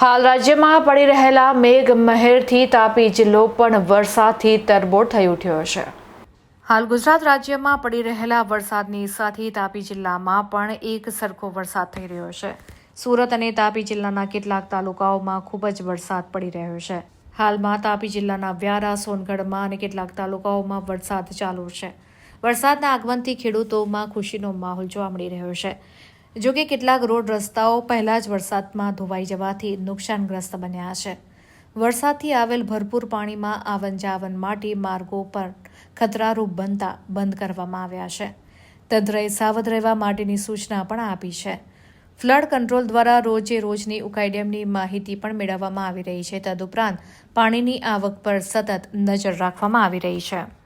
હાલ રાજ્યમાં પડી રહેલા મેઘ મહેરથી તાપી જિલ્લો પણ વરસાદથી તરબોળ થઈ ઉઠ્યો છે. હાલ ગુજરાત રાજ્યમાં પડી રહેલા વરસાદની સાથે તાપી જિલ્લામાં પણ એક સરખો વરસાદ થઈ રહ્યો છે. સુરત અને તાપી જિલ્લાના કેટલાક તાલુકાઓમાં ખૂબ જ વરસાદ પડી રહ્યો છે. હાલમાં તાપી જિલ્લાના વ્યારા, સોનગઢમાં અને કેટલાક તાલુકાઓમાં વરસાદ ચાલુ છે. વરસાદના આગમનથી ખેડૂતોમાં ખુશીનો માહોલ જોવા મળી રહ્યો છે. જો કે કેટલાક રોડ રસ્તાઓ પહેલાં જ વરસાદમાં ધોવાઈ જવાથી નુકસાનગ્રસ્ત બન્યા છે. વરસાદથી આવેલ ભરપૂર પાણીમાં આવન જાવન માટે માર્ગો પર ખતરારૂપ બનતા બંધ કરવામાં આવ્યા છે. તંત્રએ સાવધ રહેવા માટેની સૂચના પણ આપી છે. ફ્લડ કંટ્રોલ દ્વારા રોજે રોજની ઉકાઈ ડેમની માહિતી પણ મેળવવામાં આવી રહી છે. તદુપરાંત પાણીની આવક પર સતત નજર રાખવામાં આવી રહી છે.